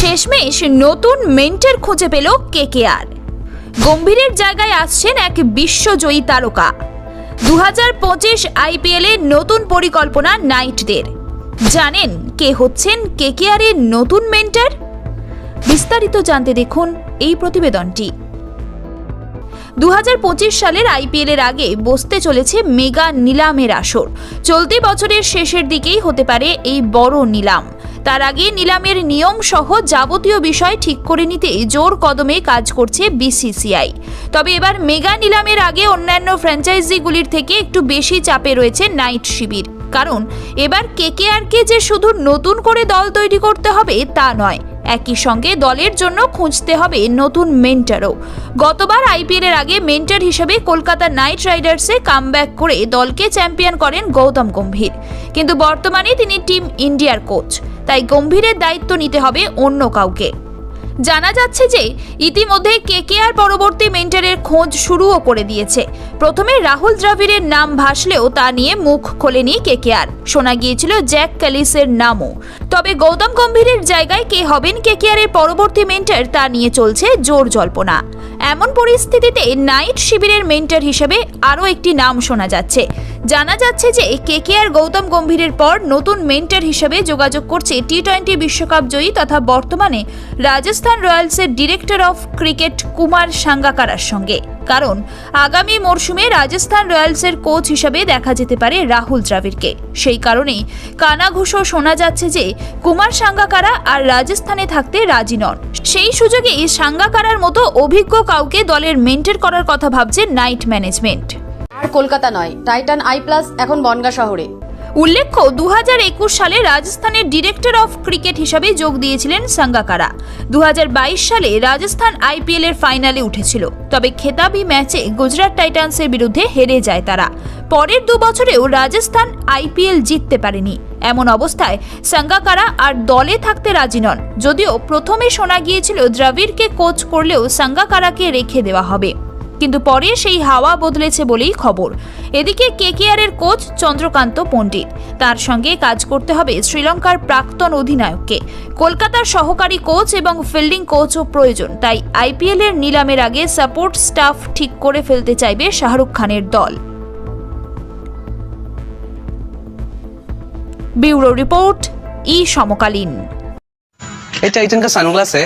শেষমেশ নতুন মেন্টের খুঁজে পেল কেকেআর। গম্ভীরের জায়গায় আসছেন এক বিশ্বজয়ী তারকা। দু হাজার পঁচিশ আইপিএলে নতুন পরিকল্পনা নাইটদের। জানেন কে হচ্ছেন কেকেআরের নতুন মেন্টার? বিস্তারিত জানতে দেখুন এই প্রতিবেদনটি। দু হাজার পঁচিশ সালের আইপিএল এর আগে বসতে চলেছে মেগা নিলামের আসর। চলতি বছরের শেষের দিকেই হতে পারে এই বড় নিলাম। তার আগে নিলামের নিয়ম সহ যাবতীয় বিষয় ঠিক করে নিতে জোর কদমে কাজ করছে বিসিসিআই। তবে এবার মেগা নিলামের আগে অন্যান্য ফ্র্যাঞ্চাইজিগুলির থেকে একটু বেশি চাপে রয়েছে নাইট শিবির। কারণ, এবার কেকেআরকে যে শুধু নতুন করে দল তৈরি করতে হবে তা নয় একই সঙ্গে দলের জন্য খুঁজতে হবে নতুন মেন্টারও। গতবার আইপিএল এর আগে মেন্টার হিসেবে কলকাতা নাইট রাইডার্সে কামব্যাক করে দলকে চ্যাম্পিয়ন করেন গৌতম গম্ভীর। কিন্তু বর্তমানে তিনি টিম ইন্ডিয়ার কোচ, তাই গম্ভীরের দায়িত্ব নিতে হবে অন্য কাউকে। জানা যাচ্ছে যে ইতিমধ্যে কে কেকেআর পরবর্তী মেন্টারের খোঁজ শুরুও করে দিয়েছে। প্রথমে রাহুল দ্রাবিড়ের নাম ভাসলেও তা নিয়ে মুখ খোলেনি কেকেআর। শোনা গিয়েছিল জ্যাক ক্যালিসের নামও। তবে গৌতম গম্ভীরের জায়গায় কে হবেন কেকেআরের পরবর্তী মেন্টার তা নিয়ে চলছে জোর জল্পনা। এমন পরিস্থিতিতে নাইট শিবিরের মেন্টার হিসেবে আরও একটি নাম শোনা যাচ্ছে। জানা যাচ্ছে যে কেকেআর গৌতম গম্ভীরের পর নতুন মেন্টার হিসেবে যোগাযোগ করছে টি টোয়েন্টি বিশ্বকাপ জয়ী তথা বর্তমানে রাজস্থান রয়্যালসের ডিরেক্টর অফ ক্রিকেট কুমার সাঙ্গাকারার সঙ্গে। কারণ, আগামী মরশুমে রাজস্থান রয়্যালসের কোচ হিসেবে দেখা যেতে পারে রাহুল দ্রাবিড়কে। সেই কারণেই কানাঘুষো শোনা যাচ্ছে যে কুমার সাঙ্গাকারা আর রাজস্থানে থাকতে রাজি নন। সেই সুযোগেই সাঙ্গাকারার মতো অভিজ্ঞ কাউকে দলের মেন্টের করার কথা ভাবছে নাইট ম্যানেজমেন্ট। আর কলকাতা নয়। টাইটান আই প্লাস এখন বনগা শহরে। উল্লেখ্য দু হাজার একুশ সালে রাজস্থানের ডিরেক্টর অফ ক্রিকেট হিসাবে যোগ দিয়েছিলেন সাঙ্গাকারা। দু হাজার বাইশ সালে রাজস্থান আইপিএল এর ফাইনালে উঠেছিল। তবে খেতাবি ম্যাচে গুজরাট টাইটান্সের বিরুদ্ধে হেরে যায় তারা। পরের দু বছরেও রাজস্থান আইপিএল জিততে পারেনি। এমন অবস্থায় সাঙ্গাকারা আর দলে থাকতে রাজি নন। যদিও প্রথমে শোনা গিয়েছিল দ্রাবিড়কে কোচ করলেও সাঙ্গাকারাকে রেখে দেওয়া হবে। কিন্তু পরে সেই হাওয়া বদলেছে বলেই খবর এদিকে কেকেআর এর কোচ চন্দ্রকান্ত পণ্ডিত তার সঙ্গে কাজ করতে হবে শ্রীলঙ্কার প্রাক্তন অধিনায়ককে কলকাতার সহকারী কোচ এবং ফিল্ডিং কোচও প্রয়োজন তাই আইপিএল এর নিলামের আগে সাপোর্ট স্টাফ ঠিক করে ফেলতে চাইবে শাহরুখ খানের দল ব্যুরো রিপোর্ট ই সমকালীন ये टाइटन का सनग्लास है